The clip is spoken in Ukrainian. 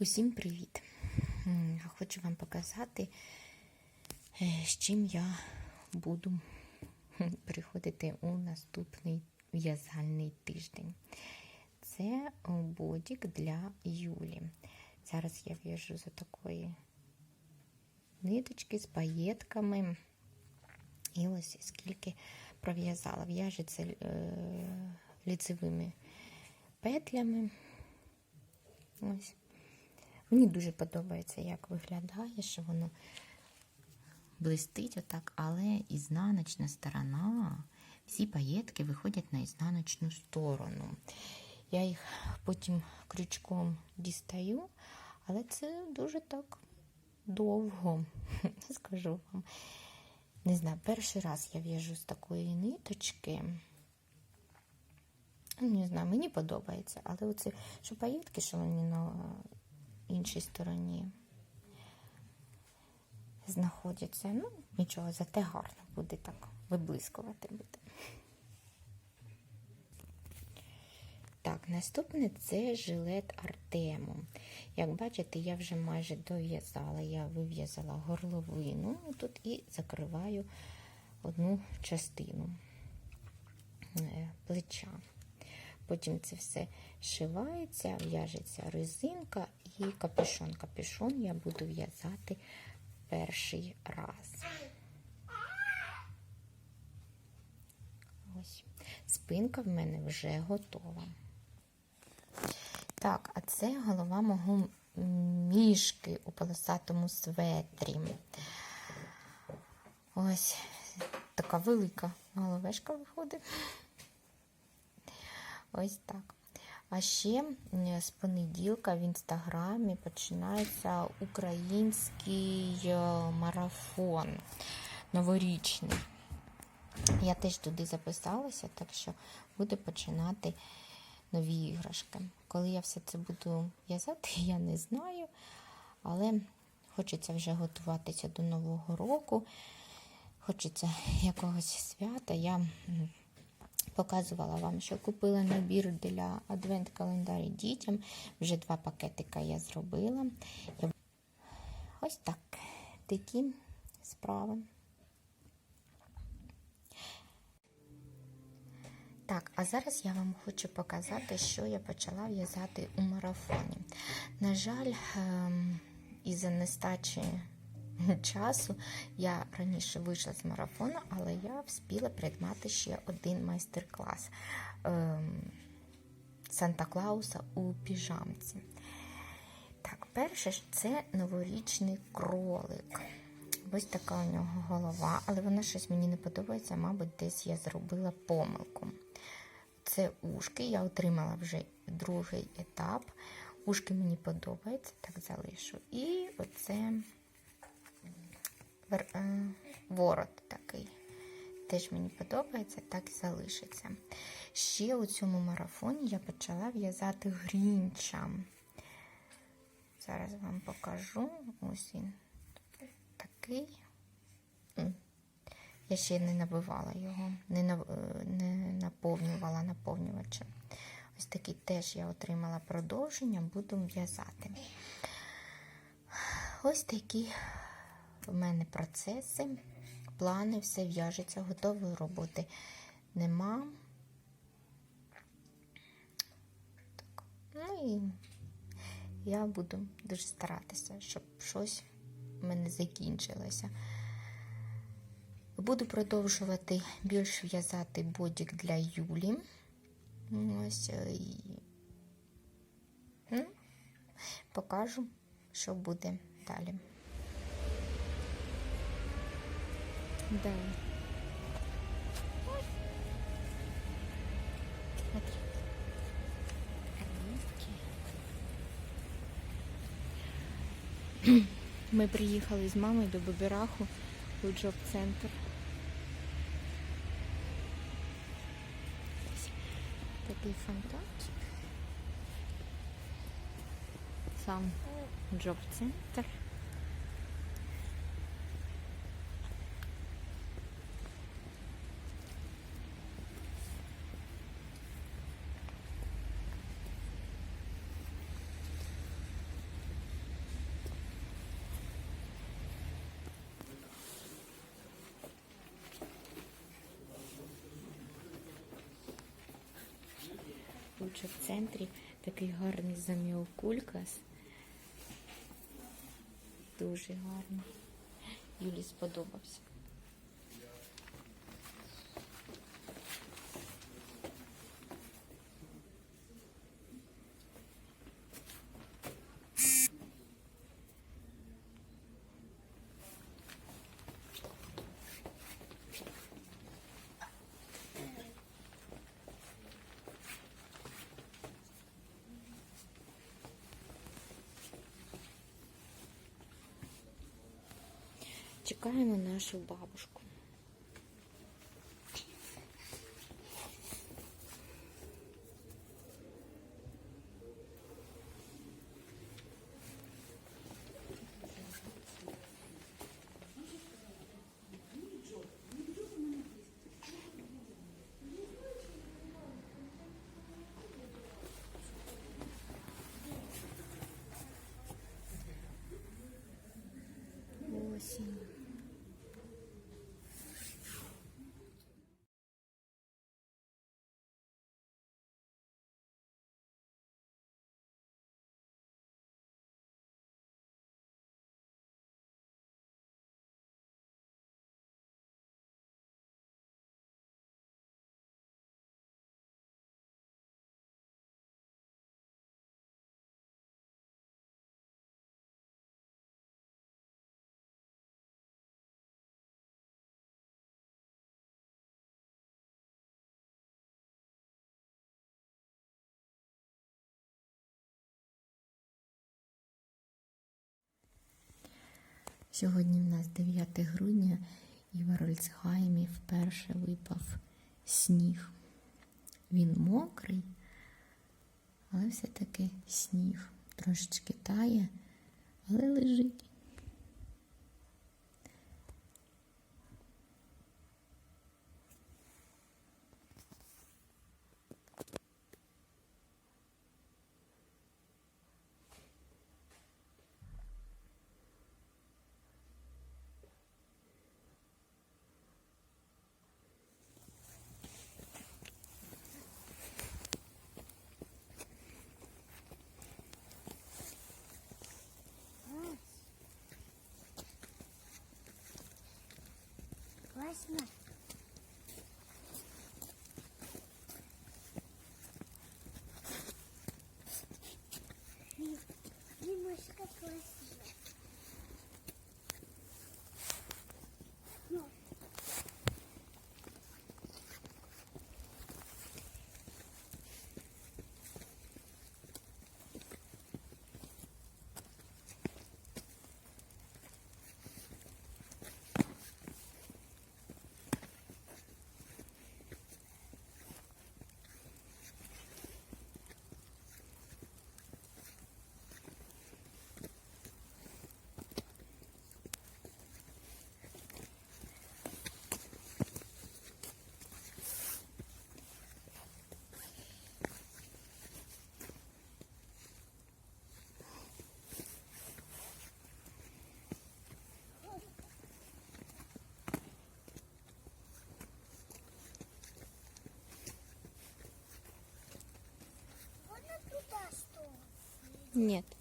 Усім привіт! Хочу вам показати, е, з чим я буду приходити у наступний в'язальний тиждень. Це бодік для Юлі. Зараз я в'яжу за такої ниточки з паєтками. І ось скільки пров'язала. В'яжеться е, ліцевими петлями. Ось. Мені дуже подобається, як виглядає, що воно блистить отак, але ізнаночна сторона, всі паєтки виходять на ізнаночну сторону. Я їх потім крючком дістаю, але це дуже так довго, скажу вам. Не знаю, перший раз я в'яжу з такої ниточки. Не знаю, мені подобається, але оці що паєтки, що вони на іншій стороні знаходяться. Ну, нічого, зате гарно буде так виблискувати буде. Так, наступне це жилет Артему. Як бачите, я вже майже дов'язала, я вив'язала горловину тут і закриваю одну частину е, плеча. Потім це все шивається, в'яжеться резинка і капюшон. Капюшон я буду в'язати перший раз. Ось. Спинка в мене вже готова. Так, а це голова мого мішки у полосатому светрі. Ось така велика головешка виходить. Ось так. А ще з понеділка в інстаграмі починається український е, марафон новорічний. Я теж туди записалася, так що буду починати нові іграшки. Коли я все це буду в'язати, я не знаю, але хочеться вже готуватися до Нового року, хочеться якогось свята. Я показувала вам, що купила набір для адвент-календарі дітям. Вже два пакетика я зробила. Ось так. Такі справи. Так, а зараз я вам хочу показати, що я почала в'язати у марафоні. На жаль, ем, із-за нестачі часу я раніше вийшла з марафону, але я вспіла придбати ще один майстер-клас ем, Санта-Клауса у піжамці. Так, перше ж це новорічний кролик. Ось така у нього голова, але вона щось мені не подобається, мабуть, десь я зробила помилку. Це ушки, я отримала вже другий етап. Ушки мені подобаються, так залишу. І оце ворот такий. Теж мені подобається, так і залишиться. Ще у цьому марафоні я почала в'язати грінча. Зараз вам покажу. Ось він такий. Я ще не набивала його, не не наповнювала наповнювачем. Ось такий теж я отримала продовження, буду в'язати. Ось такі в мене процеси, плани, все в'яжеться, готової роботи нема. Так. Ну і я буду дуже старатися, щоб щось в мене закінчилося. Буду продовжувати більш в'язати бодік для Юлі. Ось і ну, покажу, що буде далі. Далі. Ми приїхали з мамою до Бобіраху у джоб-центр. Такий фонтанчик. Сам джоб-центр. Коротше, в центрі такий гарний заміокулькас. Дуже гарний. Юлі сподобався. Чекаємо нашу бабушку. Осінь. Сьогодні в нас 9 грудня і в Рольцгаймі вперше випав сніг. Він мокрий, але все-таки сніг. Трошечки тає, але лежить. Классно. Димочка классно. Нет.